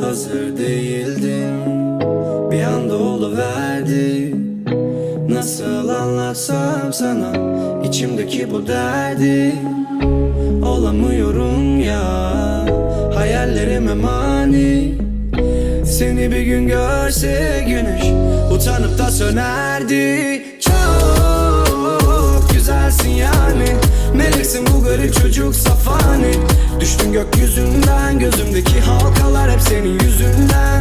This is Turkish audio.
hazır değildim Bir anda verdi. Nasıl anlatsam sana? İçimdeki bu derdi. Olamıyorum ya. Hayallerime mani. Seni bir gün görse güneş utanıp da sönerdi. Garip çocuk safani Düştün gökyüzünden Gözümdeki halkalar hep senin yüzünden